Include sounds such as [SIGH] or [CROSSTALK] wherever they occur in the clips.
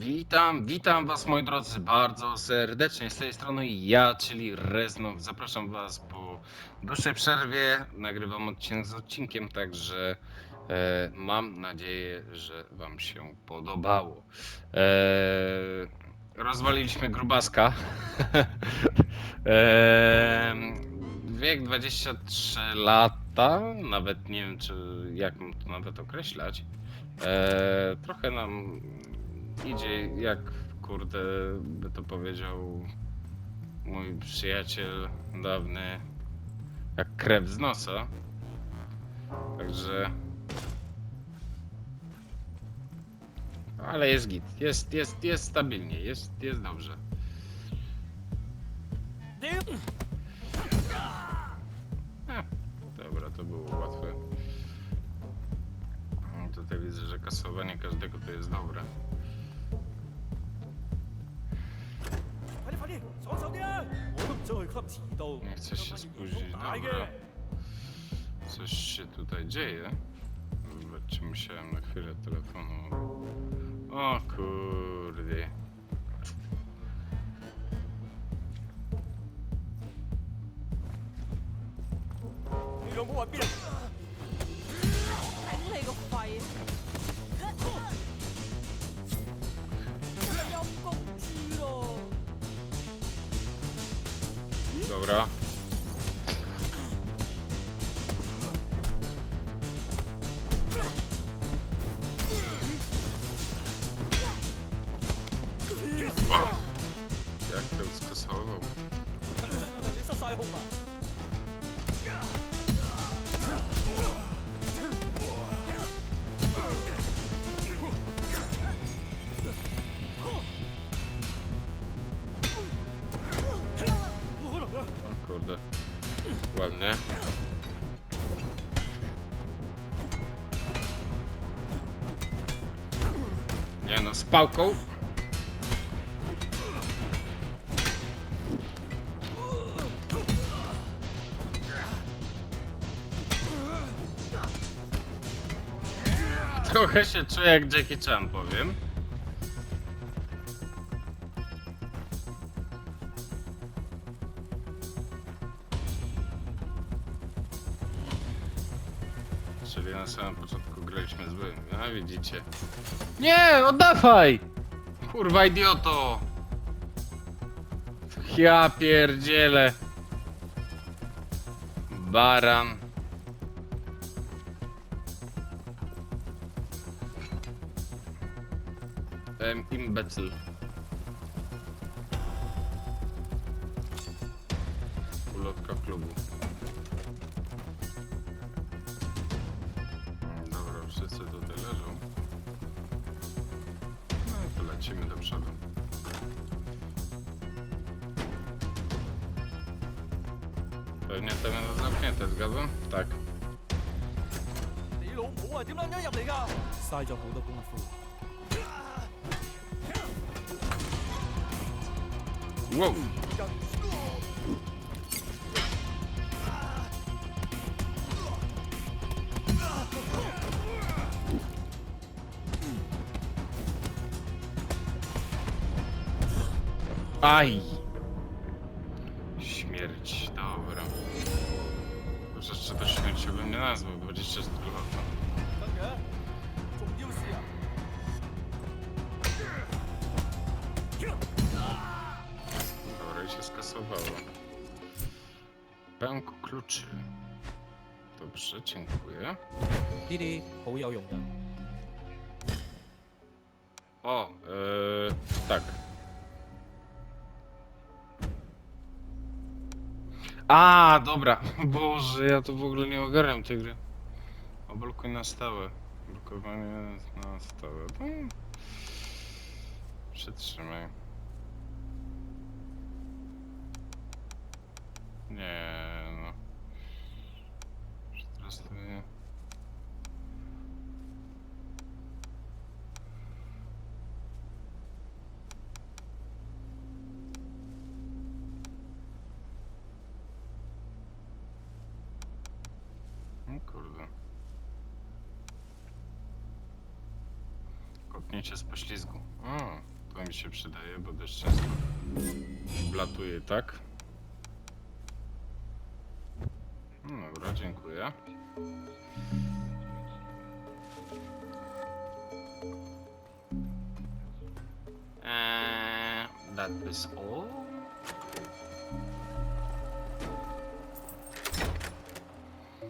Witam, witam was moi drodzy bardzo serdecznie. Z tej strony ja, czyli Reznow. Zapraszam was po dłuższej przerwie. Nagrywam odcinek z odcinkiem, także e, mam nadzieję, że wam się podobało. E, rozwaliliśmy grubaska. [LAUGHS] e, wiek 23 lata, nawet nie wiem czy jak to nawet określać. E, trochę nam idzie jak kurde by to powiedział mój przyjaciel dawny jak krew z nosa. Także ale jest git, jest, jest, jest stabilnie, jest, jest dobrze. E, dobra, to było łatwe. Tutaj widzę, że kasowanie każdego to jest dobre. Nie chcę się spóźnić, 大 dobra. 嘅。Coś się tutaj dzieje. Zobaczcie, musiałem na chwilę telefonu. O kurde. Dobra. Pałką. Trochę się czuję jak Jackie Chan, powiem. Złym. A widzicie. Nie, oddawaj! Kurwa idioto! Ja pierdzielę. Baran. Em, imbecyl. Ulotka klubu. to lecimy do przodu. Pewnie to będą zamknięte, zgadzam? Tak. 你老母啊，点撚样入嚟㗎？嘥咗好多功夫。 Wow! Aj! Śmierć, dobra. Już jeszcze to śmiercią bym nie nazwał, 24 lata. 得嘅，仲要试啊！ Dobra, i się skasowało. Pęk kluczy. Dobrze, dziękuję. 呢啲好有用㗎。 O, yy, tak. A, dobra. Boże, ja to w ogóle nie ogarniam tej gry. Oblokuj na stałe. Blokowanie na stałe. Hmm. Przytrzymaj. Nie, no. Już Teraz to nie. O kurde. Kopnięcie z poślizgu. O, to mi się przydaje, bo dość często blatuje, tak? No dobra, dziękuję. Eee, that is all?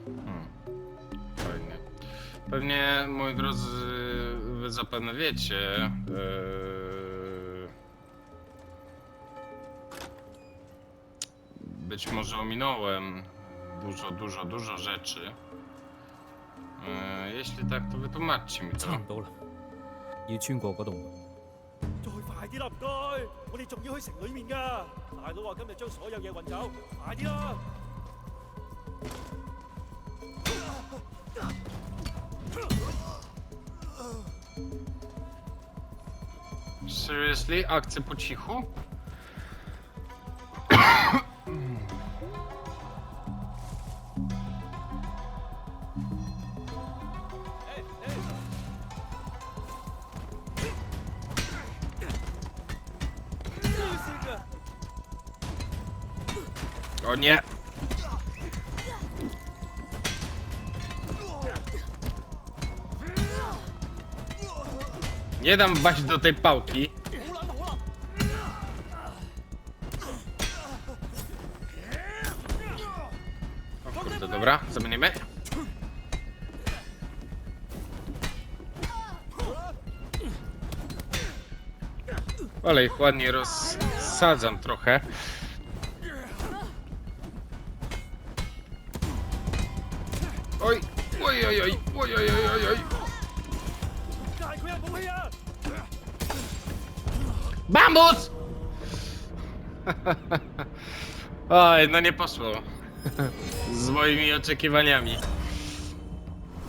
Hmm. Fajnie. Pewnie, moi drodzy, wy zapewne wiecie, eee, być może ominąłem dużo, dużo, dużo rzeczy. Eee, jeśli tak, to wytłumaczcie mi to. 差唔多啦，要穿过嗰度门。再快啲啦，唔该！我哋仲要去城里面噶。大佬话今日将所有嘢运走，快啲啦！ Seriously? Akcje po cichu? O nie! Nie dam baść do tej pałki. Ale ich ładnie rozsadzam trochę. Oj, oj, oj, oj, oj, oj, oj, oj. Bambus! [LAUGHS] Oj, no nie poszło. Z moimi oczekiwaniami.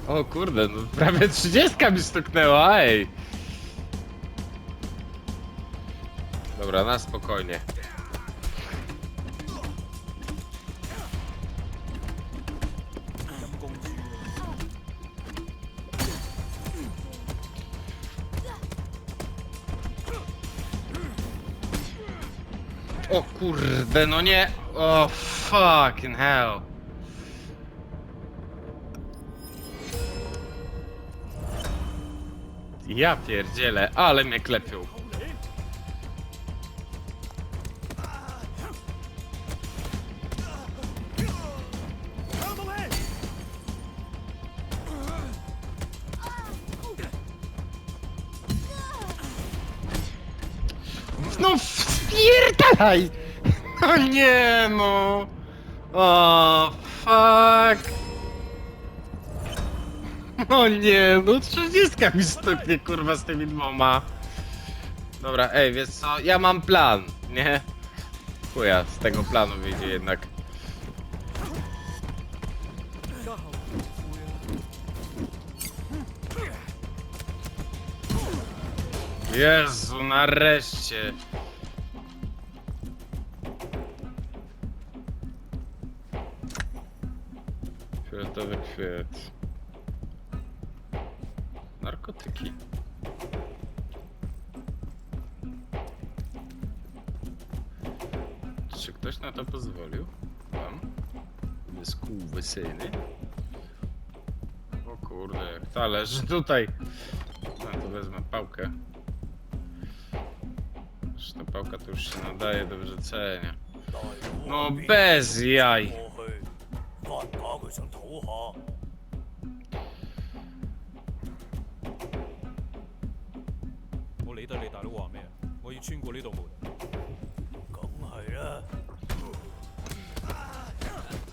O kurde, no prawie 30 mi stuknęła, ej. Dobra, na spokojnie. O kurde, no nie. O fucking hell. Ja pierdzielę, ale mnie klepią. Aj! No [LAUGHS] nie no! O, fuck! No nie, no trzydziestka mi stopnie, kurwa, z tymi dwoma. Dobra, ej, wiesz co, ja mam plan, nie? Chuja, z tego planu wyjdzie jednak. Jezu, nareszcie! Kwiat. Narkotyki. Czy ktoś na to pozwolił? Wam? Wyskuwysyny? O kurde, jak talerz tutaj! No to wezmę pałkę. Ta pałka to już się nadaje do wyrzucenia. No bez jaj. 我理得你大佬话咩啊？我要穿过呢道门。梗系啦，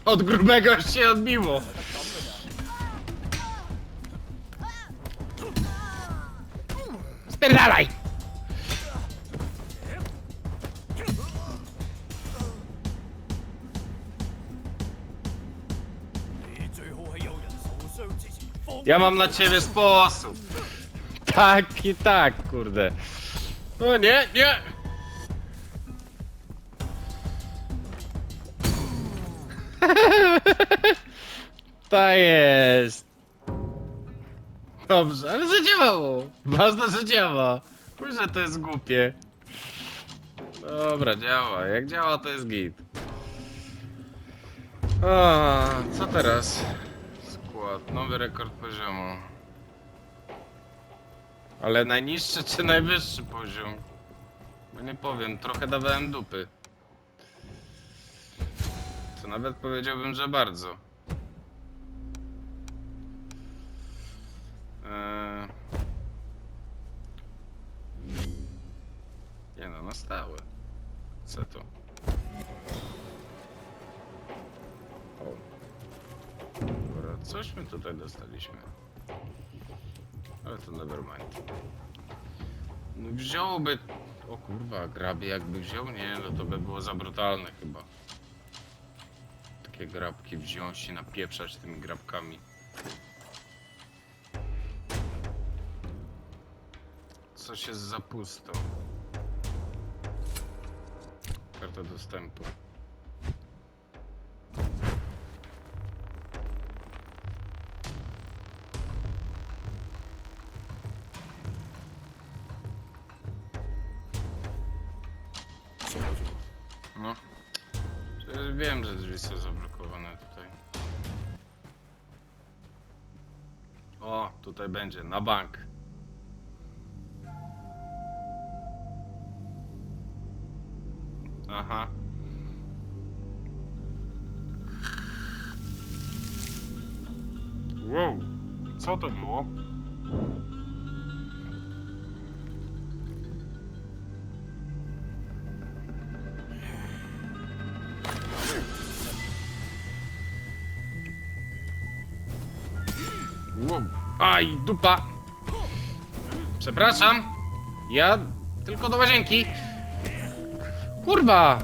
Od grubego się odbiło. Spierdalaj! 你最好喺有人受伤之前放。 Ja mam na ciebie sposób. Tak i tak, kurde. O nie, nie! [LAUGHS] Ta jest. Dobrze, ale zadziałało. Ważne, że działa. Może to jest głupie. Dobra, działa. Jak działa, to jest git. A, co teraz? Skład, nowy rekord poziomu. Ale najniższy czy najwyższy poziom? Bo nie powiem, trochę dawałem dupy. To nawet powiedziałbym, że bardzo. Eee... Nie no, na stałe. Co to? O. Dobra, coś my tutaj dostaliśmy. Ale to nevermind. No wziąłby... O kurwa, grabie jakby wziął? Nie, no to by było za brutalne chyba. Takie grabki wziąć i napieprzać tymi grabkami. Coś jest za pusto. Karta dostępu. Będzie, na bank. Aha. Wow, co to było? Dupa! Przepraszam. Ja tylko do łazienki. Kurwa!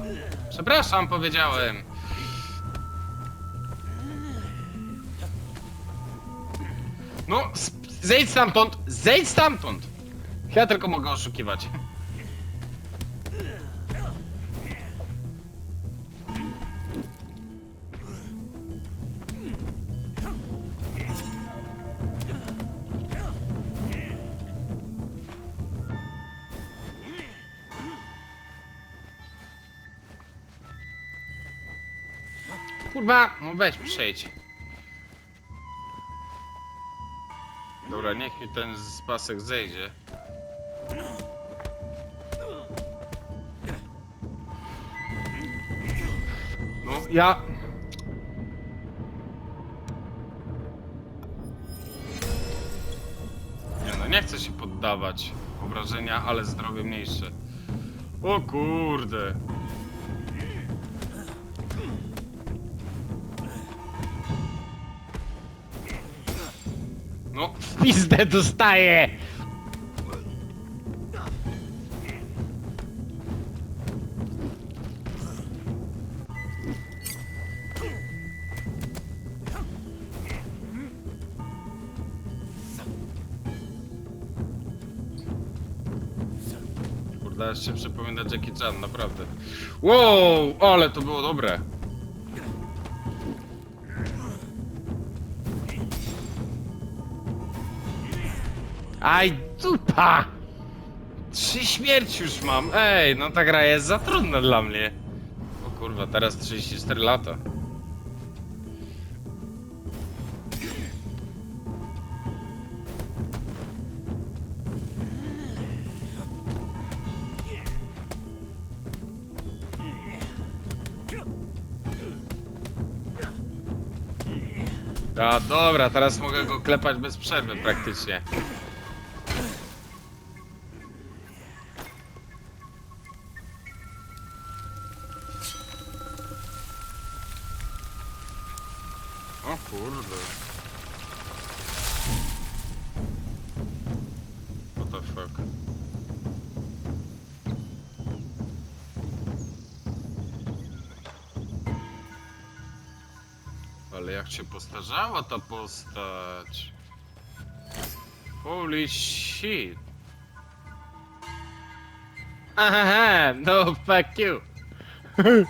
Przepraszam, powiedziałem. No, zejdź stamtąd! Zejdź stamtąd! Ja tylko mogę oszukiwać. Kurwa, no weź przejdź. Dobra, niech mi ten z pasek zejdzie. No, ja... Nie no, nie chcę się poddawać. Obrażenia, ale zdrowie mniejsze. O kurde. Pizdę dostaję! Kurde, aż się przypomina Jackie Chan, naprawdę. Wow, ale to było dobre. Aj, dupa! Trzy śmierci już mam. Ej, no ta gra jest za trudna dla mnie. O kurwa, teraz 34 lata. A dobra, teraz mogę go klepać bez przerwy praktycznie. Postarzała ta postać. Holy shit. Aha, no fuck you. [LAUGHS]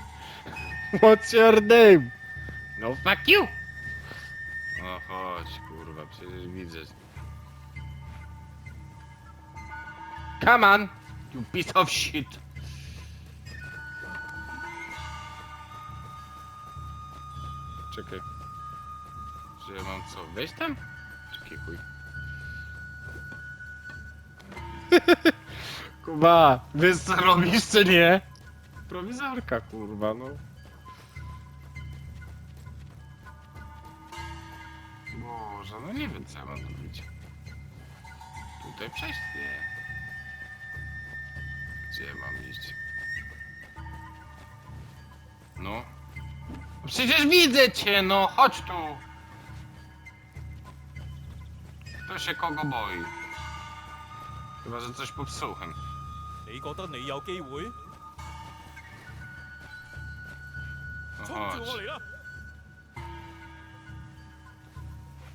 What's your name? No fuck you! No chodź, kurwa, przecież widzę. Come on! You piece of shit! Czekaj. Ja mam co, wejść tam? Czekaj, chuj. [LAUGHS] Kuba, wiesz co robisz, czy nie? Prowizorka, kurwa, no. Boże, no nie wiem co ja mam zrobić. Tutaj przejść? Nie. Gdzie mam iść? No. Przecież widzę cię, no, chodź tu Kto się kogo boi? Chyba, że coś popsułem. 你觉得你有机会？ No 冲住我 chodź. 嚟啦！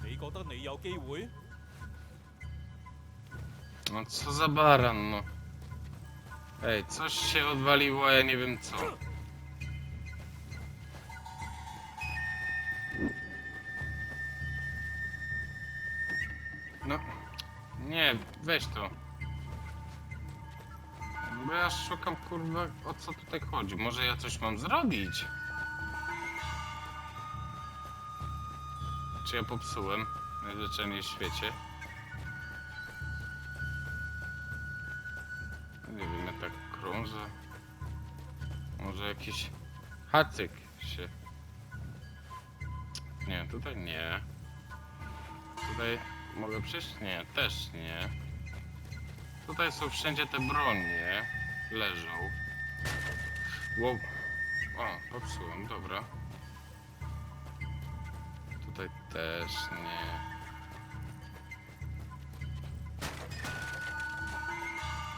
你觉得你有机会？ No co za baran, no. Ej, coś się odwaliło, a ja nie wiem co. weź to. Bo ja szukam, kurwa, o co tutaj chodzi. Może ja coś mam zrobić? Czy ja popsułem najzwyczajniej w świecie? Nie wiem, ja tak krążę. Może jakiś hacyk się... Nie, tutaj nie. Tutaj mogę przejść? Nie, też nie. Tutaj są wszędzie te bronie. Leżą. Wow. O, popsułem, dobra. Tutaj też nie.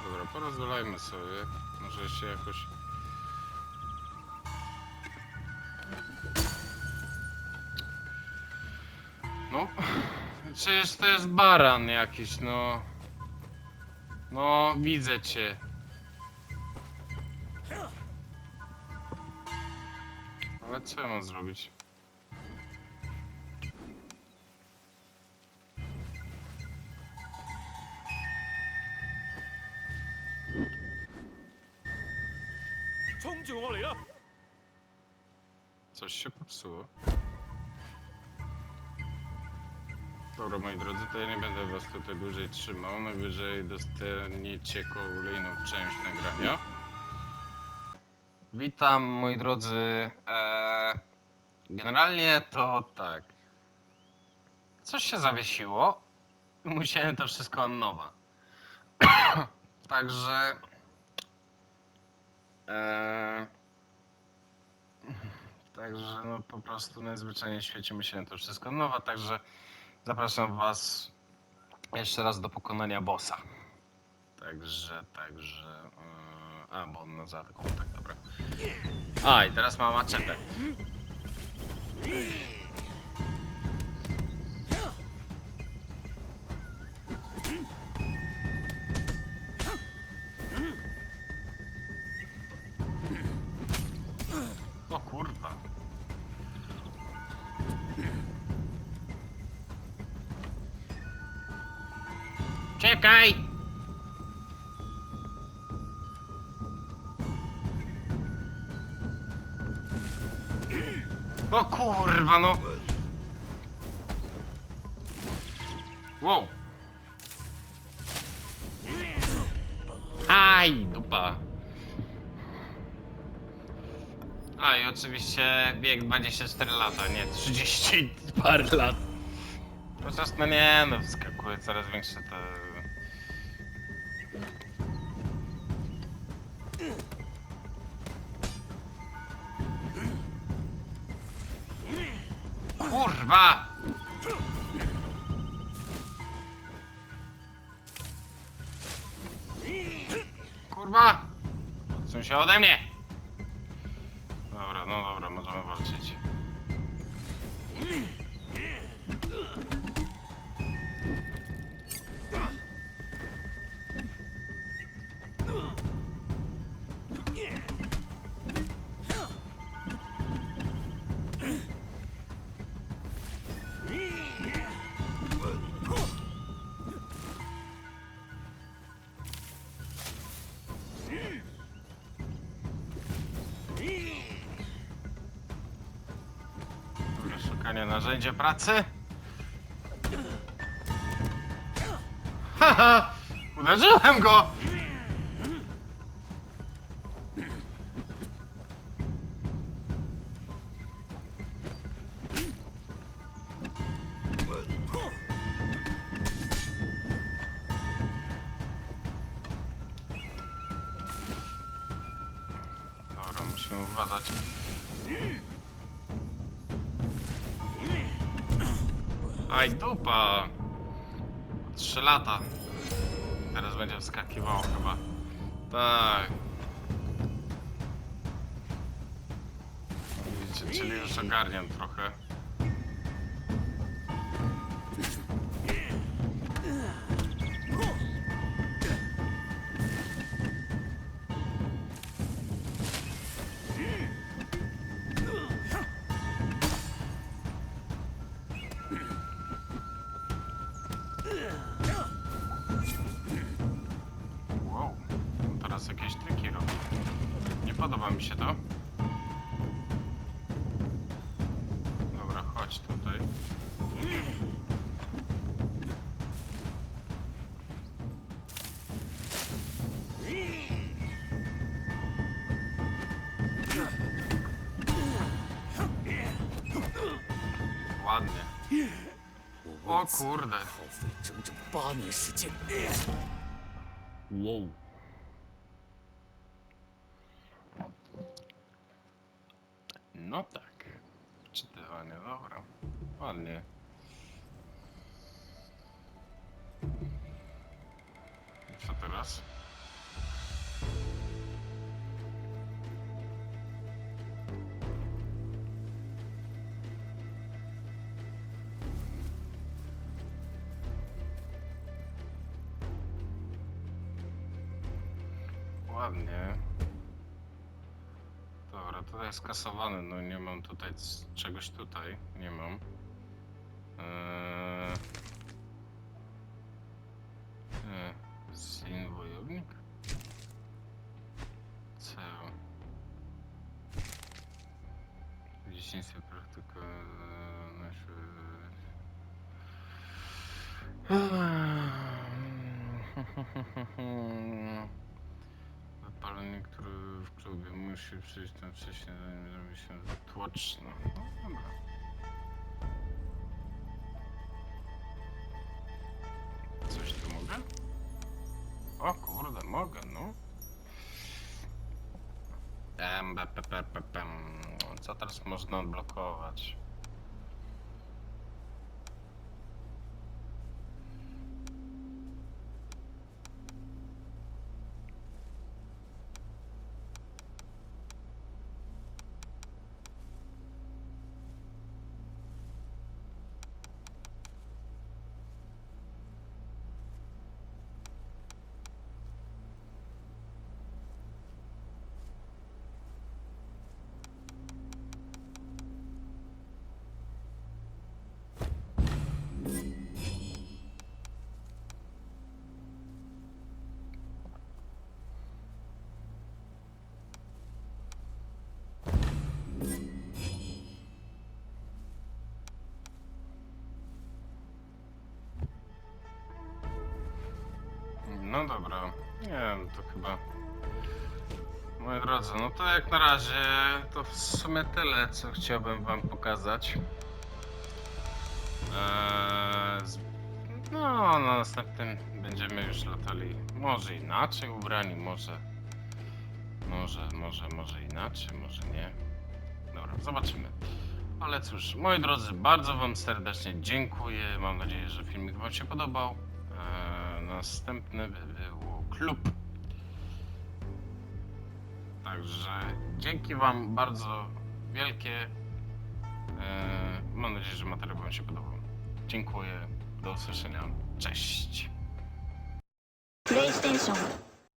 Dobra, porozwalajmy sobie. Może się jakoś... Przecież to jest baran jakiś, no. No, widzę cię. Ale co ja mam zrobić? Coś się popsuło. Dobra, moi drodzy, to ja nie będę was tutaj dłużej trzymał. Najwyżej dostaniecie kolejną część nagrania. Witam, moi drodzy. Eee, generalnie to tak. Coś się zawiesiło. Musiałem to wszystko od nowa. [COUGHS] Także. Eee, Także no po prostu najzwyczajniej w świecie musiałem to wszystko od nowa, także zapraszam was jeszcze raz do pokonania bossa. Także, także... Yy, a, bo on na zaatakował, tak, dobra. A, i teraz mam maczetę. O kurwa. Czekaj! O kurwa no! Wow! Aj, dupa! A i oczywiście bieg 24 lata, nie 30 parę lat. Chociaż no nie, no wskakuje coraz większe te... Kurwa! Kurwa! Odsuń się ode mnie! Narzędzie pracy. Haha! Uderzyłem go! Czyli już O kurde. Wow. No tak. Czytywanie, dobra. Ładnie. Co teraz? Ładnie. Dobra, tutaj jest kasowany, no nie mam tutaj czegoś tutaj, nie mam. Eee... E, Sin wojownik? Co? Dzieciństwie praktyka... e, musi przyjść tam wcześniej, zanim zrobi się tłoczno. No dobra. Coś tu mogę? O kurde, mogę, no. Pe, pe, pem. Co teraz można odblokować? No dobra, nie wiem, to chyba. Moi drodzy, no to jak na razie to w sumie tyle, co chciałbym wam pokazać. Eee, no, na następnym będziemy już latali może inaczej ubrani, może, może, może, może inaczej, może nie. Dobra, zobaczymy. Ale cóż, moi drodzy, bardzo wam serdecznie dziękuję. Mam nadzieję, że filmik wam się podobał następne by było klub. Także dzięki Wam bardzo wielkie. E, mam nadzieję, że materiał Wam się podobał. Dziękuję. Do usłyszenia. Cześć. PlayStation.